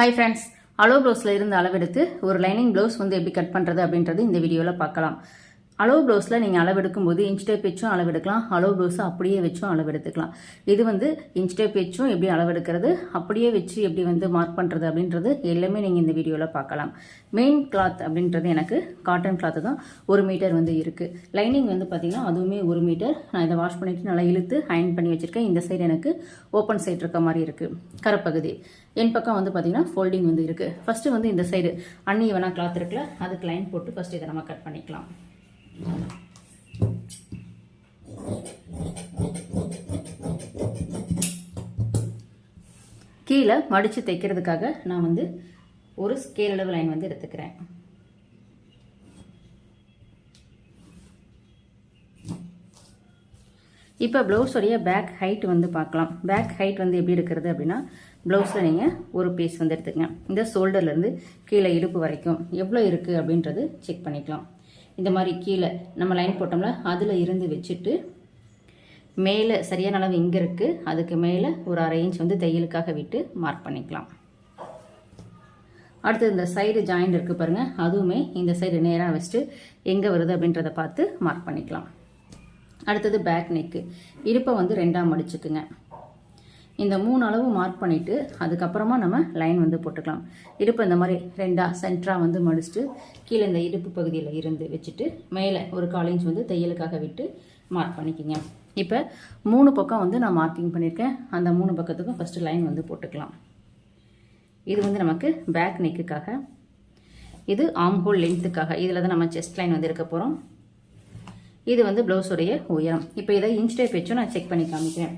Hi friends allow ப்ளவுஸில் இருந்து அளவெடுத்து ஒரு லைனிங் ப்ளவுஸ் வந்து எப்படி கட் பண்ணுறது அப்படின்றது இந்த வீடியோவில் பார்க்கலாம். அலோ ப்ளவுஸில் நீங்கள் அளவெடுக்கும் போது இன்ச் டேப் வச்சும் அளவெடுக்கலாம். அலோ ப்ளவுஸை அப்படியே வச்சும் அளவெடுத்துக்கலாம். இது வந்து இன்ச் டேப் வச்சும் எப்படி அளவெடுக்கிறது அப்படியே வச்சு எப்படி வந்து மார்க் பண்ணுறது அப்படின்றது எல்லாமே நீங்கள் இந்த வீடியோவில் பார்க்கலாம். மெயின் கிளாத் அப்படின்றது எனக்கு காட்டன் கிளாத்து தான் ஒரு மீட்டர் வந்து இருக்குது லைனிங் வந்து பார்த்திங்கன்னா அதுவுமே ஒரு மீட்டர் நான் இதை வாஷ் பண்ணிவிட்டு நல்லா இழுத்து அயன் பண்ணி வச்சுருக்கேன். இந்த சைடு எனக்கு ஓப்பன் சைடு இருக்க மாதிரி இருக்குது கரப்பகுதி. என் பக்கம் வந்து பார்த்திங்கன்னா ஃபோல்டிங் வந்து இருக்குது ஃபஸ்ட்டு வந்து இந்த சைடு அன்னி வேணா கிளாத் இருக்குல்ல அதுக்கு லைன் போட்டு ஃபஸ்ட்டு இதை நம்ம கட் பண்ணிக்கலாம். கீழே மடித்து தைக்கிறதுக்காக நான் வந்து ஒரு ஸ்கேல் அளவு லைன் வந்து எடுத்துக்கிறேன். இப்போ ப்ளவுஸோடைய பேக் ஹைட் வந்து பார்க்கலாம். பேக் ஹைட் வந்து எப்படி இருக்கிறது அப்படின்னா ப்ளவுஸில் நீங்கள் ஒரு பீஸ் வந்து எடுத்துக்கங்க. இந்த ஷோல்டர்லேருந்து கீழே இடுப்பு வரைக்கும் எவ்வளோ இருக்குது அப்படின்றது செக் பண்ணிக்கலாம். இந்த மாதிரி கீழே நம்ம லைன் போட்டோம்ல அதில் இருந்து வச்சுட்டு மேலே சரியான அளவு இங்கே இருக்குது அதுக்கு மேலே ஒரு அரை இன்ச் வந்து தையலுக்காக விட்டு மார்க் பண்ணிக்கலாம். அடுத்து இந்த சைடு ஜாயிண்ட் இருக்குது பாருங்கள் அதுவுமே இந்த சைடு நேராக வச்சுட்டு எங்கே வருது அப்படின்றத பார்த்து மார்க் பண்ணிக்கலாம். அடுத்தது பேக் நெக்கு இடுப்பை வந்து ரெண்டாக மடிச்சுக்குங்க. இந்த மூணு அளவு மார்க் பண்ணிவிட்டு அதுக்கப்புறமா நம்ம லைன் வந்து போட்டுக்கலாம். இடுப்பு இந்த மாதிரி ரெண்டாக சென்டராக வந்து மடிச்சுட்டு கீழே இந்த இடுப்பு பகுதியில் இருந்து வச்சுட்டு மேலே ஒரு கால் இன்ச் வந்து தையலுக்காக விட்டு மார்க் பண்ணிக்கிங்க. இப்போ மூணு பக்கம் வந்து நான் மார்க்கிங் பண்ணியிருக்கேன் அந்த மூணு பக்கத்துக்கும் ஃபஸ்ட்டு லைன் வந்து போட்டுக்கலாம். இது வந்து நமக்கு பேக் நெக்குக்காக இது ஆம் ஹோல் லென்த்துக்காக இதில் தான் நம்ம செஸ்ட் லைன் வந்து இருக்க போகிறோம் இது வந்து ப்ளவுஸுடைய உயரம். இப்போ இதை இன்ச் டேப் வச்சும் நான் செக் பண்ணி காமிக்கிறேன்.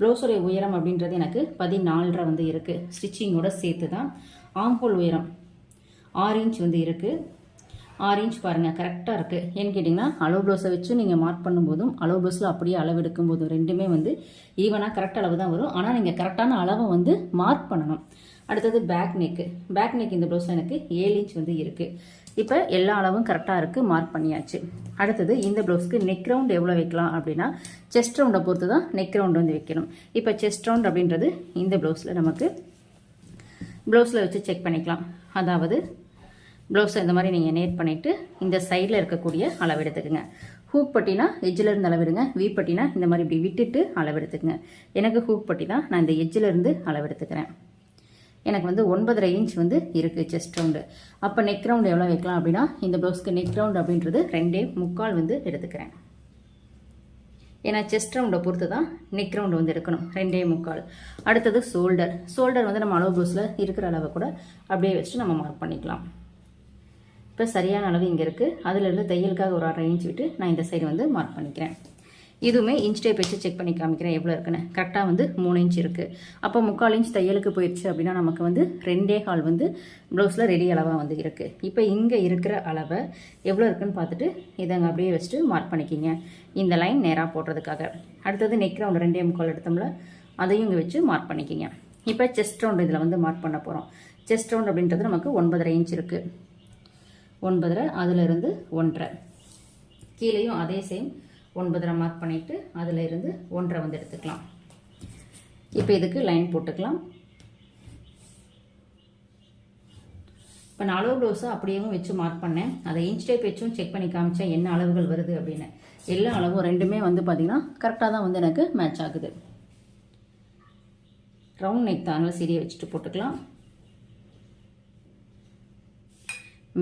ப்ளவுஸுடைய உயரம் அப்படின்றது எனக்கு பதினாலரை வந்து இருக்குது ஸ்டிச்சிங்கோட சேர்த்து தான் ஆம்போல் உயரம் ஆறு இன்ச் வந்து இருக்குது ஆறு இன்ச் பாருங்கள் கரெக்டாக இருக்குது ஏன்னு கேட்டிங்கன்னா அளவு ப்ளவுஸை வச்சு நீங்கள் மார்க் பண்ணும்போதும் அளவு ப்ளவுஸில் அப்படியே அளவு எடுக்கும் போதும் ரெண்டுமே வந்து ஈவனாக கரெக்ட் அளவு தான் வரும். ஆனால் நீங்கள் கரெக்டான அளவை வந்து மார்க் பண்ணணும். அடுத்தது பேக் நெக்கு பேக் நெக் இந்த ப்ளவுஸில் எனக்கு ஏழு இன்ச் வந்து இருக்குது இப்போ எல்லா அளவும் கரெக்டாக இருக்குது மார்க் பண்ணியாச்சு. அடுத்தது இந்த ப்ளவுஸ்க்கு நெக் ரவுண்ட் எவ்வளோ வைக்கலாம் அப்படின்னா செஸ்ட் ரவுண்டை பொறுத்து தான் நெக் ரவுண்ட் வந்து வைக்கணும். இப்போ செஸ்ட் ரவுண்ட் அப்படின்றது இந்த ப்ளவுஸில் நமக்கு ப்ளவுஸில் வச்சு செக் பண்ணிக்கலாம். அதாவது ப்ளவுஸை இந்த மாதிரி நீங்கள் நேட் பண்ணிவிட்டு இந்த சைடில் இருக்கக்கூடிய அளவு எடுத்துக்கோங்க. ஹூக் பட்டினா எஜ்ஜில் இருந்து அளவிடுங்க வீ பட்டினா இந்த மாதிரி இப்படி விட்டுட்டு அளவெடுத்துக்கங்க எனக்கு ஹூக் பட்டி தான் நான் இந்த எஜ்ஜில் இருந்து அளவு எடுத்துக்கிறேன். எனக்கு வந்து ஒன்பதரை இன்ச் வந்து இருக்குது செஸ்ட் ரவுண்டு அப்போ நெக் ரவுண்டு எவ்வளோ வைக்கலாம் அப்படின்னா இந்த ப்ளவுஸ்க்கு நெக் ரவுண்டு அப்படின்றது ரெண்டே முக்கால் வந்து எடுத்துக்கிறேன். ஏன்னா செஸ்ட் ரவுண்டை பொறுத்து தான் நெக் ரவுண்டு வந்து எடுக்கணும் ரெண்டே முக்கால். அடுத்தது ஷோல்டர் ஷோல்டர் வந்து நம்ம அளவு ப்ளவுஸில் இருக்கிற அளவை கூட அப்படியே வச்சுட்டு நம்ம மார்க் பண்ணிக்கலாம். இப்போ சரியான அளவு இங்கே இருக்குது அதிலிருந்து தையலுக்காக ஒரு அரை இன்ச் விட்டு நான் இந்த சைடு வந்து மார்க் பண்ணிக்கிறேன். இதுவுமே இன்ச் டேப் வச்சு செக் பண்ணி காமிக்கிறேன். எவ்வளோ இருக்குன்னு. கரெக்டாக வந்து மூணு இன்ச் இருக்குது அப்போ முக்கால் இன்ச் தையலுக்கு போயிடுச்சு அப்படின்னா நமக்கு வந்து ரெண்டே கால் வந்து ப்ளவுஸில் ரெடி அளவாக வந்து இருக்குது இப்போ இங்கே இருக்கிற அளவை எவ்வளோ இருக்குன்னு பார்த்துட்டு இதை அங்கே அப்படியே வச்சுட்டு மார்க் பண்ணிக்கிங்க. இந்த லைன் நேராக போடுறதுக்காக. அடுத்தது நெக் ரவுண்ட் ரெண்டே முக்கால் எடுத்தோம்ல அதையும் இங்கே வச்சு மார்க் பண்ணிக்கிங்க. இப்போ செஸ்ட் ரவுண்ட் இதில் வந்து மார்க் பண்ண போகிறோம் செஸ்ட் ரவுண்ட் அப்படின்றது நமக்கு ஒன்பதரை இன்ச் இருக்குது ஒன்பதரை அதிலிருந்து ஒன்றரை. கீழேயும் அதே சேம் ஒன்பதரை மார்க் பண்ணிவிட்டு அதில் இருந்து ஒன்றரை வந்து எடுத்துக்கலாம். இப்போ இதுக்கு லைன் போட்டுக்கலாம். இப்போ நான் அளவு ப்ளவுஸை அப்படியேவும் வச்சு மார்க் பண்ணேன். அதை இன்ச் டைப் வச்சும் செக் பண்ணி காமிச்சேன் என்ன அளவுகள் வருது அப்படின்னு. எல்லா அளவும் ரெண்டுமே வந்து பார்த்திங்கன்னா கரெக்டாக தான் வந்து எனக்கு மேட்ச் ஆகுது. ரவுண்ட் நெக் தாங்க சீரியை வச்சுட்டு போட்டுக்கலாம்.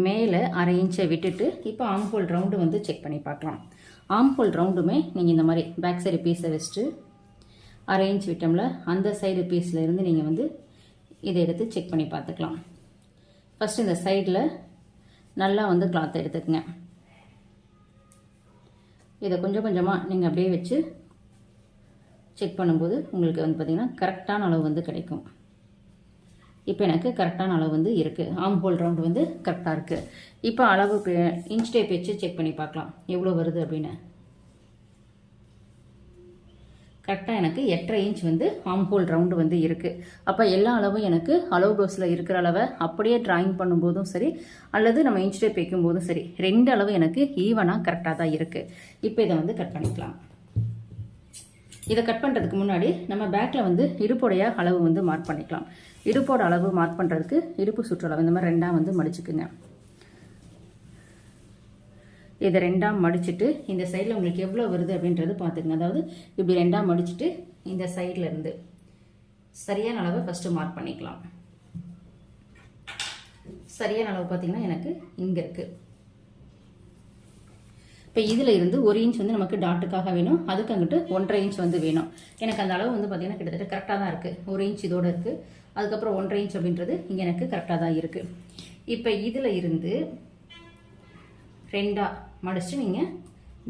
மேலே அரை இன்ச்சை விட்டுட்டு இப்போ ஆம்ஹோல் ரவுண்டு வந்து செக் பண்ணி பார்க்கலாம். ஆம்ஹோல் ரவுண்டுமே நீங்கள் இந்த மாதிரி பேக் சைடு பீஸை வச்சுட்டு அரேஞ்ச் விட்டோம்ல அந்த சைடு பீஸில் இருந்து நீங்கள் வந்து இதை எடுத்து செக் பண்ணி பார்த்துக்கலாம். ஃபஸ்ட்டு இந்த சைடில் நல்லா வந்து கிளாத் எடுத்துக்கங்க. இதை கொஞ்சம் கொஞ்சமாக நீங்கள் அப்படியே வச்சு செக் பண்ணும்போது உங்களுக்கு வந்து பார்த்திங்கன்னா கரெக்டான அளவு வந்து கிடைக்கும். இப்போ எனக்கு கரெக்டான அளவு வந்து இருக்குது ஆம் ஹோல் ரவுண்டு வந்து கரெக்டாக இருக்குது இப்போ அளவு இன்ச் டேப் வச்சு செக் பண்ணி பார்க்கலாம். எவ்வளோ வருது அப்படின்னு. கரெக்டாக எனக்கு எட்டரை இன்ச் வந்து ஆம் ஹோல் ரவுண்டு வந்து இருக்குது அப்போ எல்லா அளவும் எனக்கு அளவு ப்ளவுஸில் இருக்கிற அளவை அப்படியே ட்ராயிங் பண்ணும்போதும் சரி அல்லது நம்ம இன்ச் டேப் வைக்கும் போதும் சரி ரெண்டு அளவு எனக்கு ஈவனாக கரெக்டாக தான் இருக்குது இப்போ இதை வந்து கட் பண்ணிக்கலாம். இதை கட் பண்ணுறதுக்கு முன்னாடி நம்ம பேக்கில் வந்து இடுப்போடைய அளவு வந்து மார்க் பண்ணிக்கலாம். இடுப்போட அளவு மார்க் பண்ணுறதுக்கு இடுப்பு சுற்றளவு இந்த மாதிரி ரெண்டாக வந்து மடிச்சுக்குங்க. இதை ரெண்டாக மடிச்சுட்டு இந்த சைடில் உங்களுக்கு எவ்வளோ வருது அப்படின்றது பார்த்துக்குங்க. அதாவது இப்படி ரெண்டாக மடிச்சுட்டு இந்த சைடில் இருந்து சரியான அளவை ஃபஸ்ட்டு மார்க் பண்ணிக்கலாம். சரியான அளவு பார்த்தீங்கன்னா எனக்கு இங்கே இருக்குது இப்போ இதில் இருந்து ஒரு இன்ச் வந்து நமக்கு டாட்டுக்காக வேணும். அதுக்கு அங்கிட்டு ஒன்றரை இன்ச் வந்து வேணும். எனக்கு அந்த அளவு வந்து பார்த்தீங்கன்னா கிட்டத்தட்ட கரெக்டாக தான் இருக்குது ஒரு இன்ச் இதோட இருக்குது அதுக்கப்புறம் ஒன்றரை இன்ச் அப்படின்றது இங்கே எனக்கு கரெக்டாக தான் இருக்குது இப்போ இதில் இருந்து ரெண்டாக மடிச்சுட்டு நீங்கள்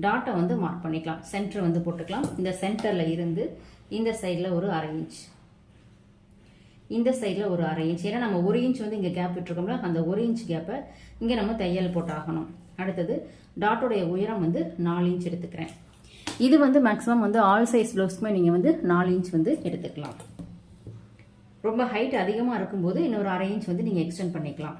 டாட்டை வந்து மார்க் பண்ணிக்கலாம். சென்டர் வந்து போட்டுக்கலாம். இந்த சென்டரில் இருந்து இந்த சைடில் ஒரு அரை இன்ச் இந்த சைடில் ஒரு அரை இன்ச் ஏன்னா நம்ம ஒரு இன்ச் வந்து இங்கே கேப் விட்டுருக்கோம்ல அந்த ஒரு இன்ச் கேப்பை இங்கே நம்ம தையல் போட்டாகணும். அடுத்தது டாட்டோடைய உயரம் வந்து நாலு இன்ச் எடுத்துக்கிறேன். இது வந்து மேக்ஸிமம் வந்து ஆல் சைஸ் ப்ளவுஸ்க்குமே நீங்கள் வந்து நாலு இன்ச் வந்து எடுத்துக்கலாம். ரொம்ப ஹைட் அதிகமாக இருக்கும்போது இன்னொரு அரை இன்ச் வந்து நீங்கள் எக்ஸ்டெண்ட் பண்ணிக்கலாம்.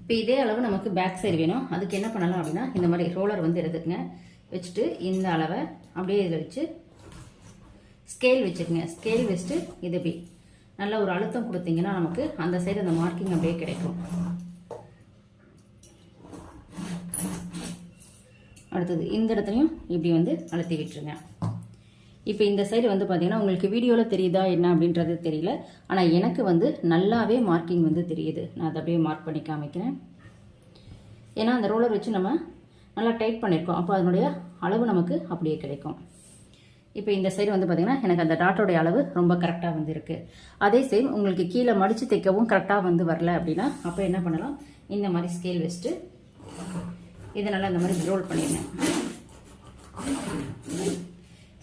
இப்போ இதே அளவு நமக்கு பேக் சைடு வேணும். அதுக்கு என்ன பண்ணலாம் அப்படின்னா இந்த மாதிரி ரோலர் வந்து எடுத்துக்கங்க. வச்சுட்டு இந்த அளவை அப்படியே இதில் வச்சு ஸ்கேல் வச்சுக்கோங்க. ஸ்கேல் வச்சுட்டு இது இப்படி. நல்ல ஒரு அழுத்தம் கொடுத்தீங்கன்னா நமக்கு அந்த சைடு அந்த மார்க்கிங் அப்படியே கிடைக்கும். அடுத்தது இந்த இடத்துலையும் இப்படி வந்து அழுத்தி விட்டுருங்க. இப்போ இந்த சைடு வந்து பார்த்தீங்கன்னா உங்களுக்கு வீடியோவில் தெரியுதா என்ன அப்படின்றது தெரியல. ஆனால் எனக்கு வந்து நல்லாவே மார்க்கிங் வந்து தெரியுது. நான் அதை அப்படியே மார்க் பண்ணி காமிக்கிறேன். ஏன்னா அந்த ரோலர் வச்சு நம்ம நல்லா டைட் பண்ணியிருக்கோம் அப்போ அதனுடைய அளவு நமக்கு அப்படியே கிடைக்கும். இப்போ இந்த சைடு வந்து பார்த்திங்கன்னா எனக்கு அந்த டாட்டோடைய அளவு ரொம்ப கரெக்டாக வந்து இருக்குது அதே சேம் உங்களுக்கு கீழே மடித்து தைக்கவும் கரெக்டாக வந்து வரல அப்படின்னா அப்போ என்ன பண்ணலாம்? இந்த மாதிரி ஸ்கேல் வச்சுட்டு இதை நல்லா இந்த மாதிரி ரோல் பண்ணிடுங்க.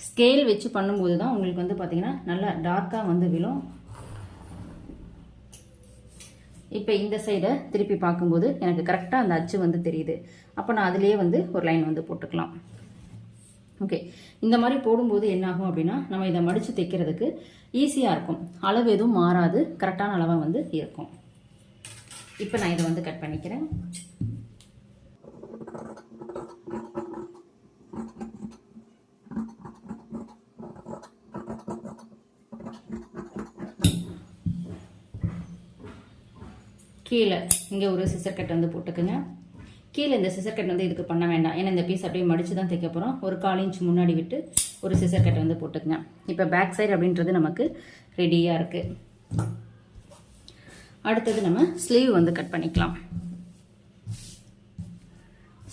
ஸ்கேல் வச்சு பண்ணும்போது தான் உங்களுக்கு வந்து பார்த்திங்கன்னா நல்லா டார்க்காக வந்து விழும். இப்போ இந்த சைடை திருப்பி பார்க்கும்போது எனக்கு கரெக்டாக அந்த அச்சு வந்து தெரியுது. அப்போ நான் அதிலேயே வந்து ஒரு லைன் வந்து போட்டுக்கலாம். ஓகே இந்த மாதிரி போடும்போது என்னாகும் அப்படின்னா நம்ம இதை மடித்து தைக்கிறதுக்கு ஈஸியாக இருக்கும். அளவு எதுவும் மாறாது. கரெக்டான அளவாக வந்து இருக்கும். இப்போ நான் இதை வந்து கட் பண்ணிக்கிறேன். கீழே இங்கே ஒரு சிசர் கட் வந்து போட்டுக்குங்க. கீழே இந்த சிசர் கட் வந்து இதுக்கு பண்ண வேண்டாம். ஏன்னா இந்த பீஸ் அப்படியே மடித்து தான் தைக்க போகிறோம் ஒரு கால் இன்ச் முன்னாடி விட்டு ஒரு சிசர் கட் வந்து போட்டுக்குங்க. இப்போ பேக் சைடு அப்படின்றது நமக்கு ரெடியாக இருக்குது அடுத்தது நம்ம ஸ்லீவ் வந்து கட் பண்ணிக்கலாம்.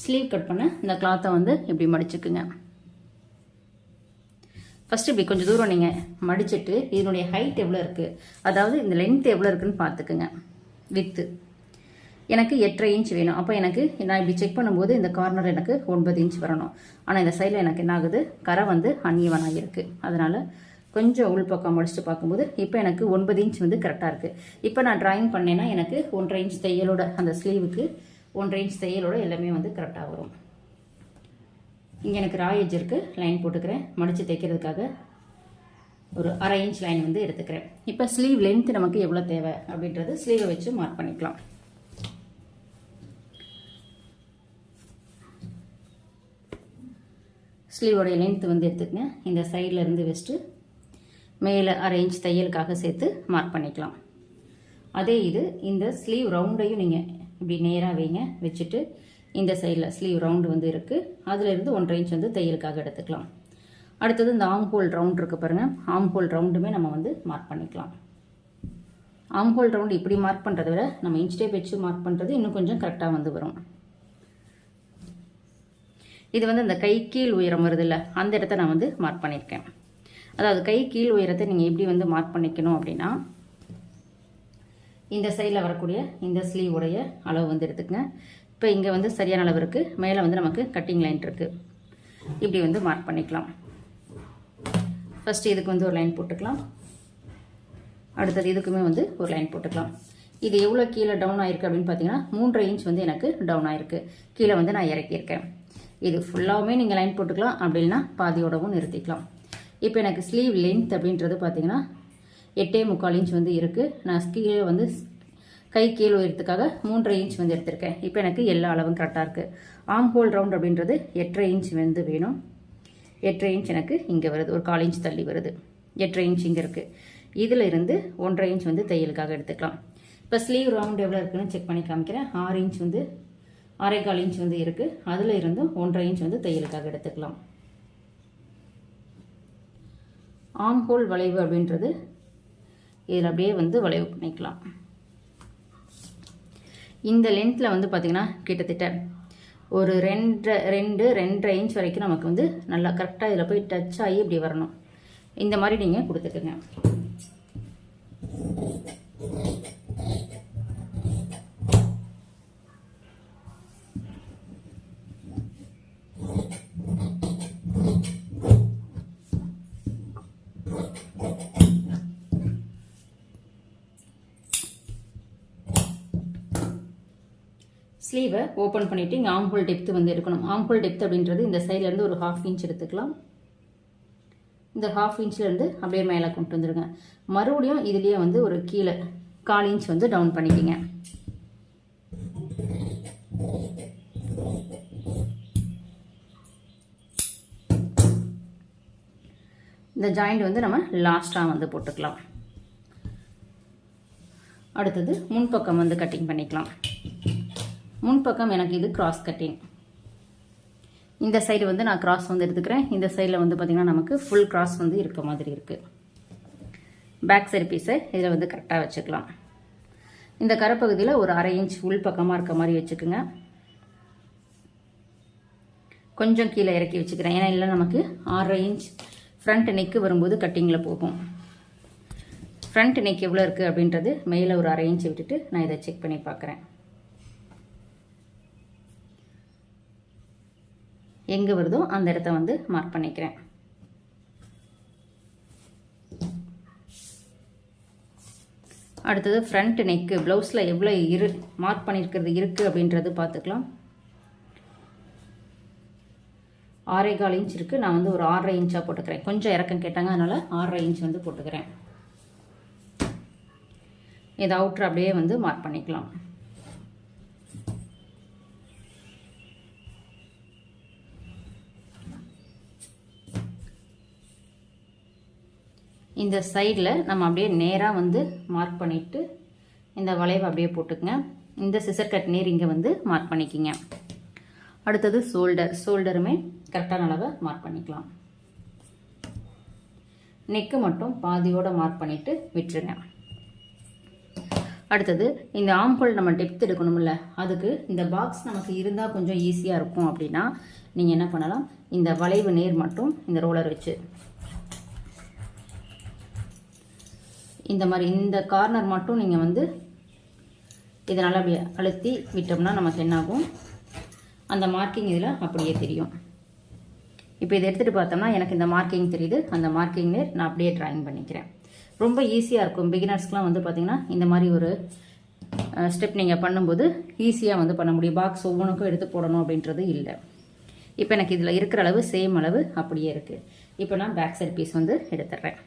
ஸ்லீவ் கட் பண்ண இந்த கிளாத்தை வந்து இப்படி மடிச்சுக்குங்க. ஃபஸ்ட்டு இப்படி கொஞ்சம் தூரம் நீங்கள் மடிச்சிட்டு இதனுடைய ஹைட் எவ்வளோ இருக்குது அதாவது இந்த லென்த் எவ்வளோ இருக்குன்னு பார்த்துக்குங்க. வித்து. எனக்கு எட்டரை இன்ச் வேணும். அப்போ எனக்கு நான் இப்படி செக் பண்ணும்போது இந்த கார்னர் எனக்கு ஒன்பது இன்ச் வரணும். ஆனால் இந்த சைடில் எனக்கு என்ன ஆகுது கரை வந்து அன்னியவனாக இருக்குது அதனால் கொஞ்சம் உள்பக்கம் முடிச்சுட்டு பார்க்கும்போது இப்போ எனக்கு ஒன்பது இன்ச் வந்து கரெக்டாக இருக்குது இப்போ நான் ட்ராயிங் பண்ணேன்னா எனக்கு ஒன்றரை இன்ச் தையலோட அந்த ஸ்லீவுக்கு ஒன்றரை இன்ச் தையலோட எல்லாமே வந்து கரெக்டாக வரும். இங்கே எனக்கு ராயேஜ் இருக்குது லைன் போட்டுக்கிறேன். மடித்து தைக்கிறதுக்காக ஒரு அரை இன்ச் லைன் வந்து எடுத்துக்கிறேன். இப்போ ஸ்லீவ் லென்த் நமக்கு எவ்வளோ தேவை அப்படின்றது ஸ்லீவை வச்சு மார்க் பண்ணிக்கலாம். ஸ்லீவோடைய லென்த் வந்து எடுத்துக்கங்க. இந்த சைடில் இருந்து வச்சுட்டு மேலே அரை இன்ச் தையலுக்காக சேர்த்து மார்க் பண்ணிக்கலாம். அதே இது இந்த ஸ்லீவ் ரவுண்டையும் நீங்கள் இப்படி நேராக வைங்க. வச்சுட்டு இந்த சைடில் ஸ்லீவ் ரவுண்டு வந்து இருக்குது அதிலிருந்து ஒன்றரை இன்ச் வந்து தையலுக்காக எடுத்துக்கலாம். அடுத்தது இந்த ஆம் ஹோல் ரவுண்ட் இருக்குது பாருங்கள் ஆம் ஹோல் ரவுண்டுமே நம்ம வந்து மார்க் பண்ணிக்கலாம். ஆம் ஹோல் ரவுண்டு இப்படி மார்க் பண்ணுறத விட நம்ம இன்ச் டேப் வச்சு மார்க் பண்ணுறது இன்னும் கொஞ்சம் கரெக்டாக வந்து வரும். இது வந்து இந்த கை கீழ் உயரம் வருதுல்ல அந்த இடத்த நான் வந்து மார்க் பண்ணியிருக்கேன். அதாவது கை கீழ் உயரத்தை நீங்கள் எப்படி வந்து மார்க் பண்ணிக்கணும் அப்படின்னா இந்த சைடில் வரக்கூடிய இந்த ஸ்லீவ் உடைய அளவு வந்து எடுத்துக்கங்க. இப்போ இங்கே வந்து சரியான அளவு இருக்குது மேலே வந்து நமக்கு கட்டிங் லைன் இருக்குது இப்படி வந்து மார்க் பண்ணிக்கலாம். ஃபஸ்ட்டு இதுக்கு வந்து ஒரு லைன் போட்டுக்கலாம். அடுத்தது இதுக்குமே வந்து ஒரு லைன் போட்டுக்கலாம். இது எவ்வளோ கீழே டவுன் ஆயிருக்கு அப்படின்னு பார்த்தீங்கன்னா மூன்றரை இன்ச் வந்து எனக்கு டவுன் ஆயிருக்கு. கீழே வந்து நான் இறக்கியிருக்கேன். இது ஃபுல்லாகவுமே நீங்கள் லைன் போட்டுக்கலாம். அப்படின்னா பாதியோடவும் நிறுத்திக்கலாம். இப்போ எனக்கு ஸ்லீவ் லென்த் அப்படின்றது பார்த்தீங்கன்னா எட்டே முக்கால் இன்ச் வந்து இருக்குது நான் கீழே வந்து கை கீழே உயரத்துக்காக மூன்றரை இன்ச் வந்து எடுத்திருக்கேன். இப்போ எனக்கு எல்லா அளவும் கரெக்டாக இருக்குது ஆம் ஹோல் ரவுண்ட் அப்படின்றது எட்டரை இன்ச் வந்து வேணும். எட்டரை இன்ச் எனக்கு இங்கே வருது. ஒரு கால் இன்ச் தள்ளி வருது. எட்டரை இன்ச் இங்கே இருக்குது இதில் இருந்து ஒன்றரை இன்ச் வந்து தையலுக்காக எடுத்துக்கலாம். இப்போ ஸ்லீவ் ரவுண்ட் எவ்வளோ இருக்குன்னு செக் பண்ணி காமிக்கிறேன். ஆறு இன்ச் வந்து அரை கால் இன்ச் வந்து இருக்குது அதில் இருந்தும் ஒன்றரை இன்ச் வந்து தையலுக்காக எடுத்துக்கலாம். ஆம் ஹோல் வளைவு அப்படின்றது இதில் அப்படியே வந்து வளைவு பண்ணிக்கலாம். இந்த லென்த்தில் வந்து பார்த்திங்கன்னா கிட்டத்தட்ட ஒரு ரெண்டரை ரெண்டு ரெண்டரை இன்ச் வரைக்கும் நமக்கு வந்து நல்லா கரெக்டாக இதில் போய் டச் ஆகி இப்படி வரணும். இந்த மாதிரி நீங்கள் கொடுத்துக்குங்க. ஸ்லீவை ஓப்பன் பண்ணிவிட்டு இங்கே ஆம்புல் டெப்த்து வந்து எடுக்கணும். ஆம்புல் டெப்த் அப்படின்றது இந்த சைட்லேருந்து ஒரு ஹாஃப் இன்ச் எடுத்துக்கலாம். இந்த ஹாஃப் இன்ச்லேருந்து அப்படியே மேலே கொண்டு வந்துடுங்க மறுபடியும் இதுலேயே வந்து ஒரு கீழே கால் இன்ச் வந்து டவுன் பண்ணிக்கிங்க. இந்த ஜாயிண்ட் வந்து நம்ம லாஸ்ட்டாக வந்து போட்டுக்கலாம். அடுத்தது முன்பக்கம் வந்து கட்டிங் பண்ணிக்கலாம். முன்பக்கம் எனக்கு இது கிராஸ் கட்டிங் இந்த சைடு வந்து நான் கிராஸ் வந்து எடுத்துக்கிறேன். இந்த சைடில் வந்து பார்த்திங்கன்னா நமக்கு ஃபுல் கிராஸ் வந்து இருக்க மாதிரி இருக்குது பேக் சைடு பீஸை இதில் வந்து கரெக்டாக வச்சுக்கலாம். இந்த கரைப்பகுதியில் ஒரு அரை இன்ச் உள் பக்கமாக இருக்க மாதிரி வச்சுக்கோங்க. கொஞ்சம் கீழே இறக்கி வச்சுக்கிறேன். ஏன்னா இல்லை நமக்கு ஆறரை இன்ச் ஃப்ரண்ட் நெக்கு வரும்போது கட்டிங்கில் போகும். ஃப்ரண்ட் நெக் எவ்வளோ இருக்குது அப்படின்றது மேலே ஒரு அரை இன்ச் விட்டுட்டு நான் இதை செக் பண்ணி பார்க்குறேன். எங்கே வருதோ அந்த இடத்த வந்து மார்க் பண்ணிக்கிறேன். அடுத்தது ஃப்ரண்ட் நெக்கு ப்ளவுஸில் எவ்வளோ இரு மார்க் பண்ணியிருக்கிறது இருக்குது அப்படின்றது பார்த்துக்கலாம். ஆறே கால் இன்ச் இருக்குது நான் வந்து ஒரு ஆறரை இன்ச்சாக போட்டுக்கிறேன். கொஞ்சம் இறக்கம் கேட்டாங்க அதனால் ஆறரை இன்ச் வந்து போட்டுக்கிறேன். இதை அவுட்ரு அப்படியே வந்து மார்க் பண்ணிக்கலாம். இந்த சைடில் நம்ம அப்படியே நேராக வந்து மார்க் பண்ணிவிட்டு இந்த வளைவை அப்படியே போட்டுக்குங்க. இந்த சிசர் கட் நீர் இங்கே வந்து மார்க் பண்ணிக்கிங்க. அடுத்தது ஷோல்டர் ஷோல்டருமே கரெக்டான அளவை மார்க் பண்ணிக்கலாம். நெக்கு மட்டும் பாதியோடு மார்க் பண்ணிவிட்டு விட்டுருங்க. அடுத்தது இந்த ஆம்பல் நம்ம டெப்த் எடுக்கணும்ல அதுக்கு இந்த பாக்ஸ் நமக்கு இருந்தால் கொஞ்சம் ஈஸியாக இருக்கும் அப்படின்னா நீங்கள் என்ன பண்ணலாம்? இந்த வளைவு நேர் மட்டும் இந்த ரோலர் வச்சு இந்த மாதிரி இந்த கார்னர் மட்டும் நீங்கள் வந்து இதனால் அப்படி அழுத்தி விட்டோம்னா நமக்கு என்னாகும்? அந்த மார்க்கிங் இதில் அப்படியே தெரியும். இப்போ இதை எடுத்துகிட்டு பார்த்தோம்னா எனக்கு இந்த மார்க்கிங் தெரியுது. அந்த மார்க்கிங் நேர் நான் அப்படியே ட்ராயிங் பண்ணிக்கிறேன். ரொம்ப ஈஸியாக இருக்கும். பிகினர்ஸ்க்குலாம் வந்து பார்த்திங்கன்னா இந்த மாதிரி ஒரு ஸ்டெப் நீங்கள் பண்ணும்போது ஈஸியாக வந்து பண்ண முடியும். பாக்ஸ் ஒவ்வொன்றுக்கும் எடுத்து போடணும் அப்படின்றது இல்லை. இப்போ எனக்கு இதில் இருக்கிற அளவு சேம் அளவு அப்படியே இருக்குது இப்போ நான் பேக் சைட் பீஸ் வந்து எடுத்துடுறேன்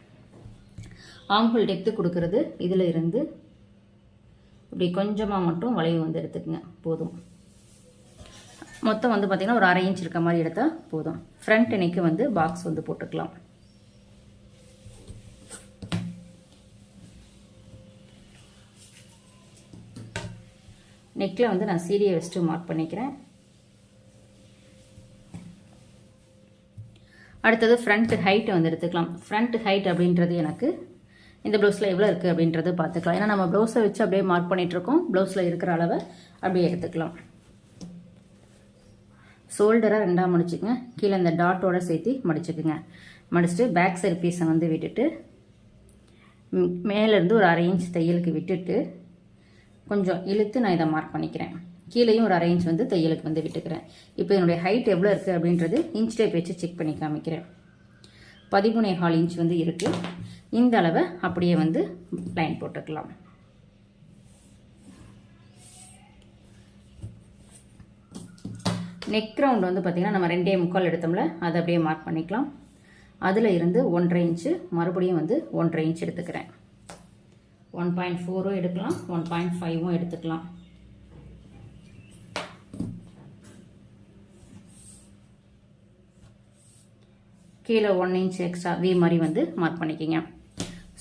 ஆம்ஹோல் டெப்த்து கொடுக்கறது. இதில் இருந்து இப்படி கொஞ்சமாக மட்டும் வளைவு வந்து எடுத்துக்கங்க. போதும். மொத்தம் வந்து பார்த்திங்கன்னா ஒரு அரை இன்ச் இருக்க மாதிரி எடுத்தால் போதும். ஃப்ரண்ட் இணைக்கு வந்து பாக்ஸ் வந்து போட்டுக்கலாம். நெக்கில் வந்து நான் சீரியை வச்சுட்டு மார்க் பண்ணிக்கிறேன். அடுத்தது ஃப்ரண்ட் ஹைட் வந்து எடுத்துக்கலாம். ஃப்ரண்ட் ஹைட் அப்படின்றது எனக்கு இந்த ப்ளவுஸில் எவ்வளோ இருக்குது அப்படின்றது பார்த்துக்கலாம். ஏன்னா நம்ம ப்ளவுஸை வச்சு அப்படியே மார்க் பண்ணிகிட்ருக்கோம் ப்ளவுஸில் இருக்கிற அளவை அப்படியே எடுத்துக்கலாம். ஷோல்டராக ரெண்டாக முடிச்சுக்கங்க. கீழே இந்த டாட்டோட சேர்த்து முடிச்சுக்குங்க. முடிச்சுட்டு பேக் சைடு பீஸை வந்து விட்டுட்டு மேலேருந்து ஒரு அரை இன்ச் தையலுக்கு விட்டுட்டு கொஞ்சம் இழுத்து நான் இதை மார்க் பண்ணிக்கிறேன். கீழேயும் ஒரு அரை இன்ச் வந்து தையலுக்கு வந்து விட்டுக்கிறேன். இப்போ என்னுடைய ஹைட் எவ்வளோ இருக்குது அப்படின்றது இன்ச் டேப் வச்சு செக் பண்ணி காமிக்கிறேன். பதிமூணே கால் இன்ச் வந்து இருக்குது இந்த அளவை அப்படியே வந்து லைன் போட்டுக்கலாம். நெக் ரவுண்ட் வந்து பார்த்திங்கன்னா நம்ம ரெண்டே முக்கால் எடுத்தோம்ல அதை அப்படியே மார்க் பண்ணிக்கலாம். அதில் இருந்து ஒன்றரை இன்ச்சு மறுபடியும் வந்து ஒன்றரை இன்ச் எடுத்துக்கிறேன். ஒன் பாயிண்ட் ஃபோரும் எடுக்கலாம் ஒன் பாயிண்ட் ஃபைவும் எடுத்துக்கலாம். கீழே ஒன் இன்ச் எக்ஸ்ட்ரா வி மாதிரி வந்து மார்க் பண்ணிக்கிங்க.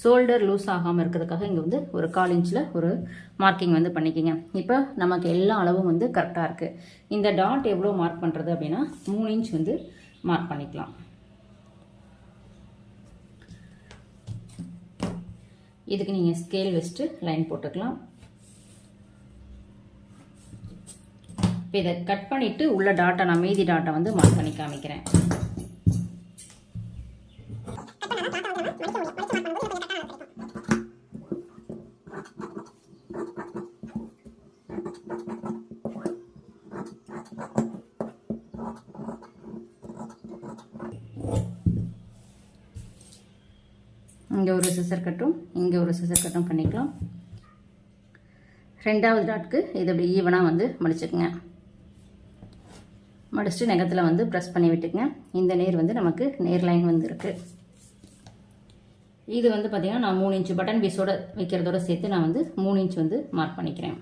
ஷோல்டர் லூஸ் ஆகாமல் இருக்கிறதுக்காக இங்கே வந்து ஒரு கால் இன்ச்சில் ஒரு மார்க்கிங் வந்து பண்ணிக்கிங்க. இப்போ நமக்கு எல்லா அளவும் வந்து கரெக்டாக இருக்குது இந்த டாட் எவ்வளோ மார்க் பண்ணுறது அப்படின்னா மூணு இன்ச் வந்து மார்க் பண்ணிக்கலாம். இதுக்கு நீங்கள் ஸ்கேல் வச்சுட்டு லைன் போட்டுக்கலாம். இப்போ இதை கட் பண்ணிவிட்டு உள்ள டாட்டை நான் மீதி டாட்டை வந்து மார்க் பண்ணி காமிக்கிறேன். இங்கே ஒரு சிசர் கட்டும் இங்கே ஒரு சிசர் கட்டும் பண்ணிக்கலாம். ரெண்டாவது டாட்க்கு இது அப்படி ஈவனாக வந்து மடிச்சுக்குங்க. மடிச்சுட்டு நெகத்தில் வந்து ப்ரெஸ் பண்ணி விட்டுக்குங்க. இந்த நேர் வந்து நமக்கு நேர் லைன் வந்து இருக்குது இது வந்து பார்த்திங்கன்னா நான் மூணு இன்ச்சு பட்டன் பீஸோட வைக்கிறதோட சேர்த்து நான் வந்து மூணு இன்ச் வந்து மார்க் பண்ணிக்கிறேன்.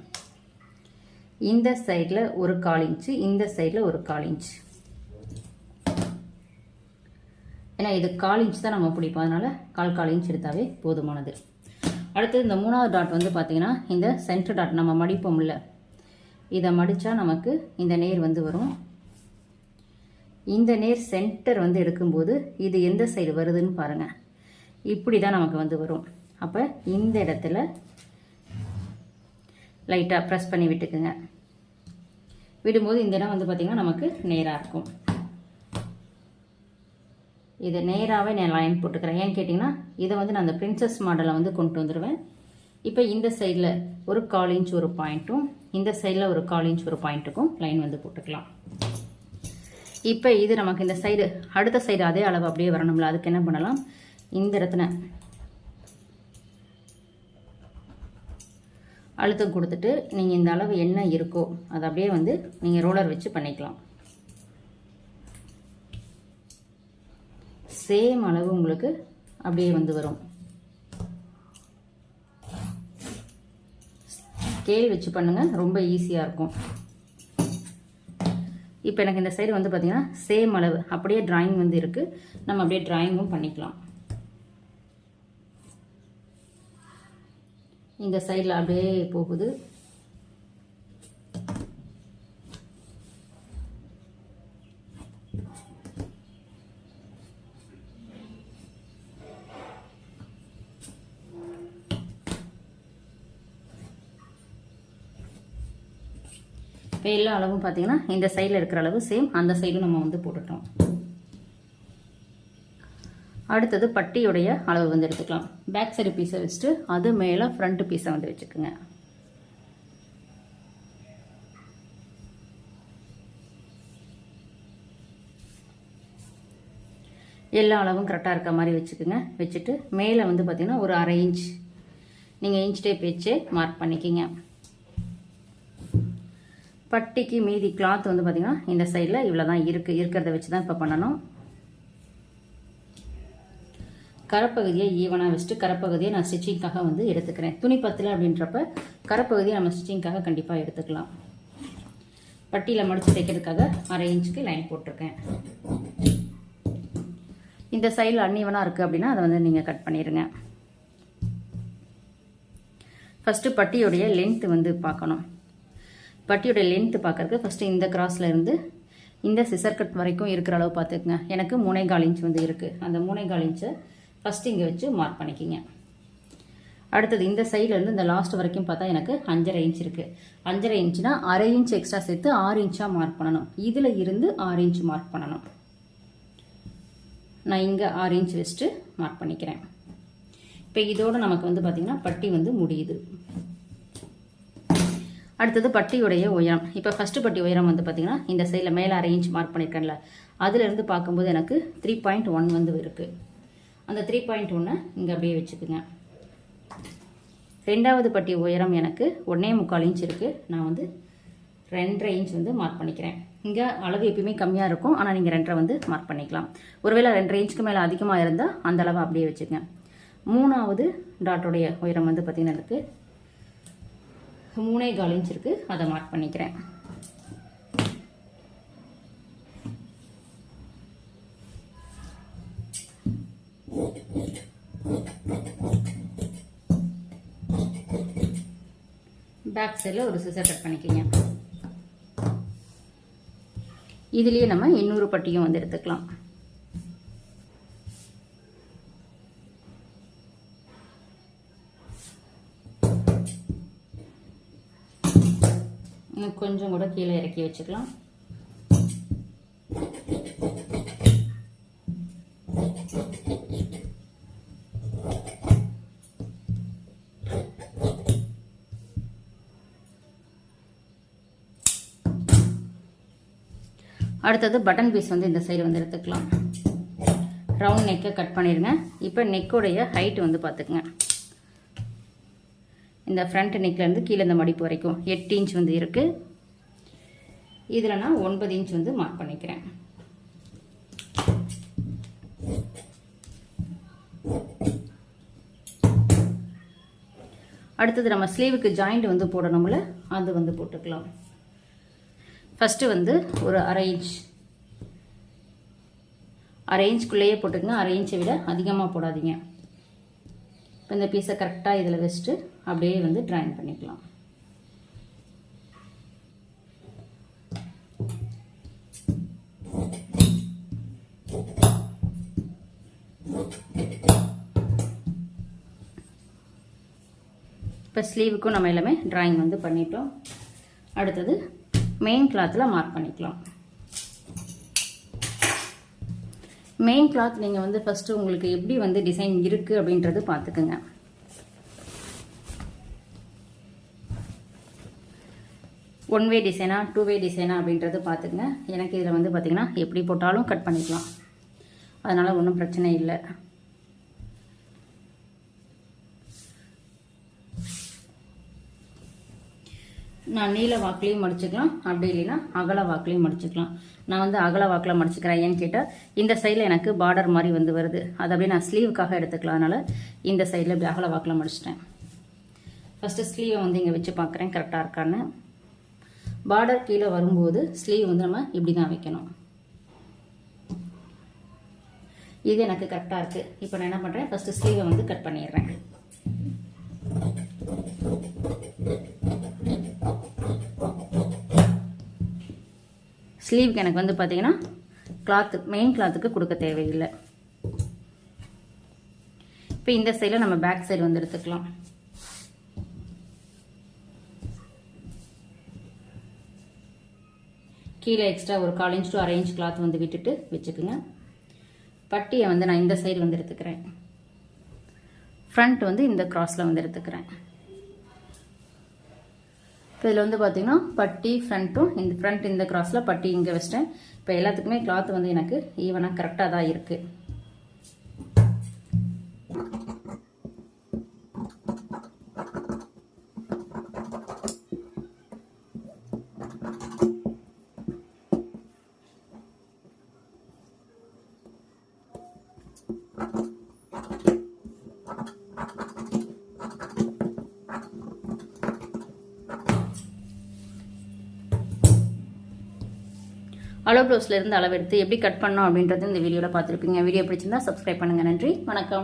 இந்த சைடில் ஒரு கால் இன்ச்சு இந்த சைடில் ஒரு கால் இன்ச் ஏன்னா இது கால் இன்ச் தான் நம்ம பிடிப்போம். அதனால் கால் கால் இன்ச் எடுத்தாவே போதுமானது. அடுத்தது இந்த மூணாவது டாட் வந்து பார்த்திங்கன்னா இந்த சென்டர் டாட் நம்ம மடிப்போம்ல. இதை மடித்தா நமக்கு இந்த நேர் வந்து வரும். இந்த நேர் சென்டர் வந்து எடுக்கும்போது இது எந்த சைடு வருதுன்னு பாருங்கள் இப்படி தான் நமக்கு வந்து வரும். அப்போ இந்த இடத்துல லைட்டாக ப்ரெஸ் பண்ணி விட்டுக்குங்க. விடும்போது இந்த இடம் வந்து பார்த்திங்கன்னா நமக்கு நேராக இருக்கும். இதை நேராகவே நான் லைன் போட்டுக்கிறேன். ஏன்னு கேட்டிங்கன்னா இதை வந்து நான் அந்த பிரின்சஸ் மாடலை வந்து கொண்டு வந்துடுவேன் இப்போ இந்த சைடில் ஒரு கால் இன்ச் ஒரு பாயிண்ட்டும் இந்த சைடில் ஒரு கால் இன்ச் ஒரு பாயிண்ட்டுக்கும் லைன் வந்து போட்டுக்கலாம். இப்போ இது நமக்கு இந்த சைடு அடுத்த சைடு அதே அளவு அப்படியே வரணும்ல. அதுக்கு என்ன பண்ணலாம்? இந்த இடத்துல அழுத்தம் கொடுத்துட்டு நீங்கள் இந்த அளவு என்ன இருக்கோ அதை அப்படியே வந்து நீங்கள் ரோலர் வச்சு பண்ணிக்கலாம். சேம் அளவு உங்களுக்கு அப்படியே வந்து வரும். ஸ்கேல் வச்சு பண்ணுங்கள் ரொம்ப ஈஸியாக இருக்கும். இப்போ எனக்கு இந்த சைடு வந்து பார்த்திங்கன்னா சேம் அளவு. அப்படியே ட்ராயிங் வந்து இருக்குது நம்ம அப்படியே ட்ராயிங்கும் பண்ணிக்கலாம். இந்த சைடில் அப்படியே போகுது. இப்போ எல்லா அளவும் பார்த்தீங்கன்னா இந்த சைடில் இருக்கிற அளவு சேம் அந்த சைடும் நம்ம வந்து போட்டுட்டோம். அடுத்தது பட்டியுடைய அளவு வந்து எடுத்துக்கலாம். பேக் சைடு பீஸை வச்சுட்டு அது மேலே ஃப்ரண்ட் பீஸை வந்து வச்சுக்கோங்க. எல்லா அளவும் கரெக்டாக இருக்க மாதிரி வச்சுக்கோங்க. வச்சுட்டு மேலே வந்து பார்த்திங்கன்னா ஒரு அரை இன்ச் நீங்கள் இன்ச் டேப் வச்சு மார்க் பண்ணிக்கிங்க. பட்டிக்கு மீதி கிளாத் வந்து பார்த்திங்கன்னா இந்த சைடில் இவ்வளோ தான் இருக்குது இருக்கிறத வச்சு தான் இப்போ பண்ணணும். கரப்பகுதியை ஈவனாக வச்சுட்டு கரப்பகுதியை நான் ஸ்டிச்சிங்காக வந்து எடுத்துக்கிறேன். துணி பத்தில் அப்படின்றப்ப கரப்பகுதியை நம்ம ஸ்டிச்சிங்காக கண்டிப்பாக எடுத்துக்கலாம். பட்டியில் மடித்து தைக்கிறதுக்காக அரை இன்ச்சுக்கு லைன் போட்டிருக்கேன். இந்த சைடில் அன்னீவனாக இருக்குது அப்படின்னா அதை வந்து நீங்கள் கட் பண்ணிடுங்க ஃபஸ்ட்டு பட்டியோடைய லென்த் வந்து பார்க்கணும். பட்டியோட லென்த்து பார்க்கறதுக்கு ஃபஸ்ட்டு இந்த கிராஸில் இருந்து இந்த சிசர் கட் வரைக்கும் இருக்கிற அளவு பார்த்துக்குங்க. எனக்கு மூணைகால் இன்ச் வந்து இருக்குது அந்த மூணைகால் இன்ச்சை ஃபஸ்ட்டு இங்கே வச்சு மார்க் பண்ணிக்கிங்க. அடுத்தது இந்த சைட்லேருந்து இந்த லாஸ்ட் வரைக்கும் பார்த்தா எனக்கு அஞ்சரை இன்ச் இருக்குது அஞ்சரை இன்ச்னா அரை இன்ச் எக்ஸ்ட்ரா சேர்த்து ஆறு இன்ச்சாக மார்க் பண்ணணும். இதில் இருந்து ஆறு இன்ச் மார்க் பண்ணணும். நான் இங்கே ஆறு இன்ச் வச்சுட்டு மார்க் பண்ணிக்கிறேன். இப்போ இதோடு நமக்கு வந்து பார்த்திங்கன்னா பட்டி வந்து முடியுது. அடுத்தது பட்டியுடைய உயரம். இப்போ ஃபஸ்ட்டு பட்டி உயரம் வந்து பார்த்திங்கன்னா இந்த சைடில் மேலே அரை இன்ச் மார்க் பண்ணியிருக்கேன்ல அதுலேருந்து பார்க்கும்போது எனக்கு த்ரீ பாயிண்ட் ஒன் வந்து இருக்குது அந்த த்ரீ பாயிண்ட் ஒன்று இங்கே அப்படியே வச்சுக்குங்க. ரெண்டாவது பட்டி உயரம் எனக்கு ஒன்றே முக்கால் இன்ச் இருக்குது நான் வந்து ரெண்டரை இன்ச் வந்து மார்க் பண்ணிக்கிறேன். இங்கே அளவு எப்பயுமே கம்மியாக இருக்கும். ஆனால் நீங்கள் ரெண்டரை வந்து மார்க் பண்ணிக்கலாம். ஒருவேளை ரெண்டரை இன்ச்சுக்கு மேலே அதிகமாக இருந்தால் அந்த அளவு அப்படியே வச்சுக்கங்க. மூணாவது டாட்டோடைய உயரம் வந்து பார்த்திங்கன்னா இருக்குது மூணே கால் இன்ச் இருக்குது அதை மார்க் பண்ணிக்கிறேன். பேக் சைடில் ஒரு சிசர் கட் பண்ணிக்கோங்க. இதுலேயே நம்ம இன்னொரு பட்டியும் வந்து எடுத்துக்கலாம். கொஞ்சம் கூட கீழே இறக்கி வச்சுக்கலாம். அடுத்தது பட்டன் பீஸ் வந்து இந்த சைடு வந்து எடுத்துக்கலாம். ரவுண்ட் நெக்கை கட் பண்ணிடுங்க இப்போ நெக்கோடைய ஹைட் வந்து பார்த்துக்குங்க. இந்த ஃப்ரண்ட் நெக்லேருந்து கீழே இந்த மடிப்பு வரைக்கும் எட்டு இன்ச் வந்து இருக்குது இதில் நான் ஒன்பது இன்ச் வந்து மார்க் பண்ணிக்கிறேன். அடுத்தது நம்ம ஸ்லீவுக்கு ஜாயிண்ட் வந்து போடணும்ல அது வந்து போட்டுக்கலாம். ஃபஸ்ட்டு வந்து ஒரு அரை இன்ச் அரை இன்ச்குள்ளேயே போட்டுக்கங்க. அரை இன்ச்சை விட அதிகமாக போடாதீங்க. இப்போ இந்த பீஸை கரெக்டாக இதில் வச்சுட்டு அப்படியே வந்து ட்ராயிங் பண்ணிக்கலாம். இப்போ ஸ்லீவுக்கும் நம்ம எல்லாமே ட்ராயிங் வந்து பண்ணிட்டோம். அடுத்தது மெயின் கிளாத்தில் மார்க் பண்ணிக்கலாம். மெயின் கிளாத் நீங்கள் வந்து ஃபஸ்ட்டு உங்களுக்கு எப்படி வந்து டிசைன் இருக்குது அப்படின்றது பார்த்துக்குங்க. ஒன் வே டிசைனா டூ வே டிசைனா அப்படின்றது பார்த்துக்குங்க. எனக்கு இதில் வந்து பார்த்திங்கன்னா எப்படி போட்டாலும் கட் பண்ணிக்கலாம். அதனால் ஒன்றும் பிரச்சனை இல்லை. நான் நீல வாக்குலேயும் மடிச்சுக்கலாம் அப்படி இல்லைன்னா அகல வாக்குலேயும் மடிச்சுக்கலாம். நான் வந்து அகல வாக்கில் மடிச்சுக்கிறேன் ஏன்னு கேட்டால் இந்த சைடில் எனக்கு பார்டர் மாதிரி வந்து வருது. அது அப்படியே நான் ஸ்லீவுக்காக எடுத்துக்கலாம். அதனால் இந்த சைடில் இப்படி அகல வாக்கில் மடிச்சிட்டேன். ஃபஸ்ட்டு ஸ்லீவை வந்து இங்கே வச்சு பார்க்குறேன் கரெக்டாக இருக்கான்னு. பார்டர் கீழே வரும்போது ஸ்லீவ் வந்து நம்ம இப்படி தான் வைக்கணும். இது எனக்கு கரெக்டாக இருக்குது இப்போ நான் என்ன பண்ணுறேன் ஃபஸ்ட்டு ஸ்லீவை வந்து கட் பண்ணிடுறேன். ஸ்லீவ்க்கு எனக்கு வந்து பார்த்தீங்கன்னா கிளாத்து மெயின் கிளாத்துக்கு கொடுக்க தேவையில்லை. இப்போ இந்த சைடில் நம்ம பேக் சைடு வந்து எடுத்துக்கலாம். கீழே எக்ஸ்ட்ரா ஒரு கால் இன்ச் டு அரை இன்ச் கிளாத் வந்து விட்டுட்டு வச்சுக்கோங்க. பட்டியை வந்து நான் இந்த சைடு வந்து எடுத்துக்கிறேன். ஃப்ரண்ட் வந்து இந்த கிராஸில் வந்து எடுத்துக்கிறேன். இப்போ இதில் வந்து பார்த்தீங்கன்னா பட்டி ஃப்ரண்ட்டும் இந்த ஃப்ரண்ட் இந்த கிராஸில் பட்டி இங்கே வச்சிட்டேன். இப்போ எல்லாத்துக்குமே கிளாத் வந்து எனக்கு ஈவனாக கரெக்டாக தான் இருக்குது அளோ ப்ளவுஸில் இருந்து அளவெடுத்து எப்படி கட் பண்ணோம் அப்படின்றது இந்த வீடியோவில் பார்த்துருப்பீங்க. வீடியோ பிடிச்சிருந்தா சப்ஸ்கிரைப் பண்ணுங்கள் நன்றி. வணக்கம்.